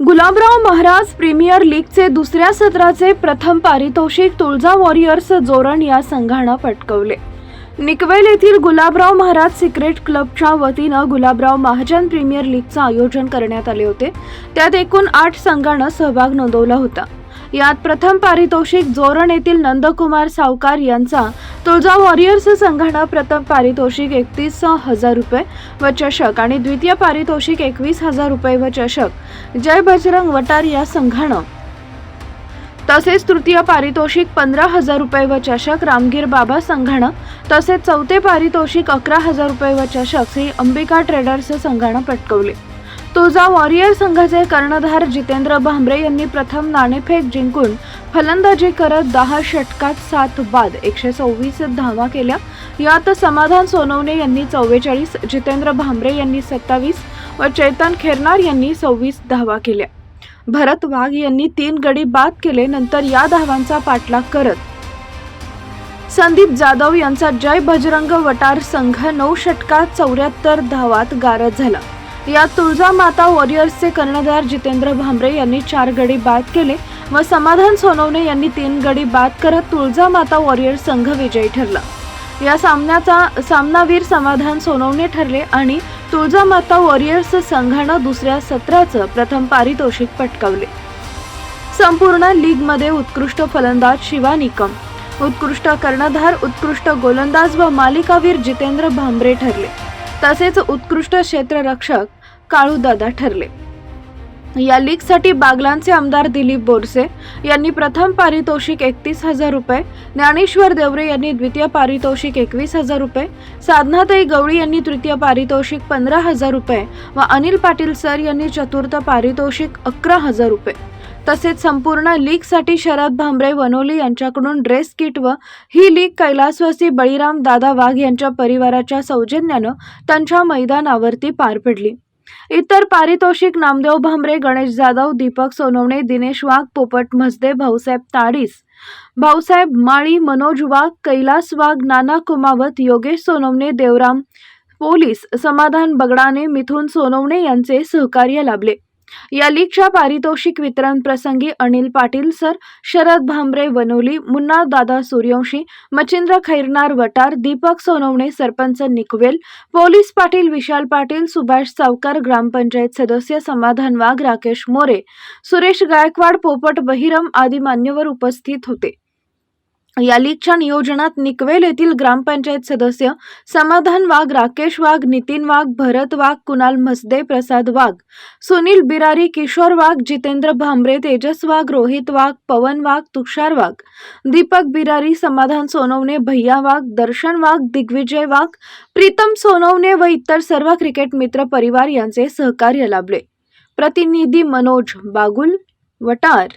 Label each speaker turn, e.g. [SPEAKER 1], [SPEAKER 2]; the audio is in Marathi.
[SPEAKER 1] गुलाबराव महाराज प्रीमियर लीगचे दुसऱ्या सत्राचे प्रथम पारितोषिक तुळजा वॉरियर्स जोरण या संघानं पटकवले निकवेल येथील गुलाबराव महाराज सिक्रेट क्लबच्या वतीनं गुलाबराव महाजन प्रीमियर लीगचं आयोजन करण्यात आले होते. त्यात एकूण आठ संघानं सहभाग नोंदवला होता. यात प्रथम पारितोषिक जोरण येथील नंदकुमार सावकार यांचा तुळजा वॉरियर्स संघानं प्रथम पारितोषिक एकतीस हजार रुपये व चषक आणि द्वितीय पारितोषिक एकवीस हजार रुपये व चषक. जय बजरंग वटार या संघानं. तसेच तृतीय पारितोषिक पंधरा हजार रुपये व चषक रामगीर बाबा संघानं. तसेच चौथे पारितोषिक अकरा हजार रुपये व चषक श्री अंबिका ट्रेडर्स संघानं पटकवले. तुळजा वॉरियर संघाचे कर्णधार जितेंद्र भांबरे यांनी प्रथम नाणेफेक जिंकून फलंदाजी करत दहा षटकात सात बाद एकशे सव्वीस धावा केल्या. यात समाधान सोनवणे यांनी चव्वेचाळीस जितेंद्र भांबरे यांनी सत्तावीस व चैतन खेरनार यांनी सव्वीस धावा केल्या. भरत वाघ यांनी तीन गडी बाद केले नंतर या धावांचा पाठलाग करत संदीप जाधव यांचा जय बजरंग वटार संघ नऊ षटकात चौऱ्याहत्तर धावात गारद झाला. या तुळजा माता वॉरियर्सचे कर्णधार जितेंद्र भांबरे यांनी चार गडी बाद केले व समाधान सोनवणे यांनी तीन गडी बाद करत तुळजा माता वॉरियर्स संघ विजयी ठरला. या सामन्याचा सामनावीर समाधान सोनवणे ठरले आणि तुळजा माता वॉरियर्स संघानं दुसऱ्या सत्राचं प्रथम पारितोषिक पटकावले. संपूर्ण लीगमध्ये उत्कृष्ट फलंदाज शिवा निकम उत्कृष्ट कर्णधार उत्कृष्ट गोलंदाज व मालिकावीर जितेंद्र भांबरे ठरले. तसेच उत्कृष्ट क्षेत्ररक्षक काळूदादा ठरले. या लीगसाठी बागलांचे आमदार दिलीप बोरसे यांनी प्रथम पारितोषिक एकतीस हजार रुपये ज्ञानेश्वर देवरे यांनी द्वितीय पारितोषिक एकवीस हजार रुपये साधनाताई गवळी यांनी तृतीय पारितोषिक पंधरा हजार रुपये व अनिल पाटील सर यांनी चतुर्थ पारितोषिक अकरा हजार रुपये. तसेच संपूर्ण लीगसाठी शरद भांबरे वनोली यांच्याकडून ड्रेस किट व ही लीग कैलासवासी बळीराम दादा वाघ यांच्या परिवाराच्या सौजन्यानं त्यांच्या मैदानावरती पार पडली. इतर पारितोषिक नामदेव भांबरे गणेश जाधव दीपक सोनवणे दिनेश वाघ पोपट म्हसदे भाऊसाहेब ताडीस भाऊसाहेब माळी मनोज वाघ कैलास वाघ नाना कुमावत योगेश सोनवणे देवराम पोलीस समाधान बगडाने मिथुन सोनवणे यांचे सहकार्य लाभले. या लीगच्या पारितोषिक वितरण प्रसंगी अनिल पाटील सर शरद भांबरे वनोली मुन्ना दादा सूर्यवंशी मच्छिंद्र खैरनार वटार दीपक सोनवणे सरपंच निकवेल पोलीस पाटील विशाल पाटील सुभाष सावकार ग्रामपंचायत सदस्य समाधान वाघ राकेश मोरे सुरेश गायकवाड पोपट बहिरम आदी मान्यवर उपस्थित होते. या लीगच्या नियोजनात निकवेल येथील ग्रामपंचायत सदस्य समाधान वाघ राकेश वाघ नितीन वाघ भरत वाघ कुणाल म्हसदे प्रसाद वाघ सुनील बिरारी किशोर वाघ जितेंद्र भांबरे तेजस वाघ रोहित वाघ पवन वाघ तुषार वाघ दीपक बिरारी समाधान सोनवणे भैया वाघ दर्शन वाघ दिग्विजय वाघ प्रीतम सोनवणे व इतर सर्व क्रिकेट मित्र परिवार यांचे सहकार्य लाभले. प्रतिनिधी मनोज बागुल वटार.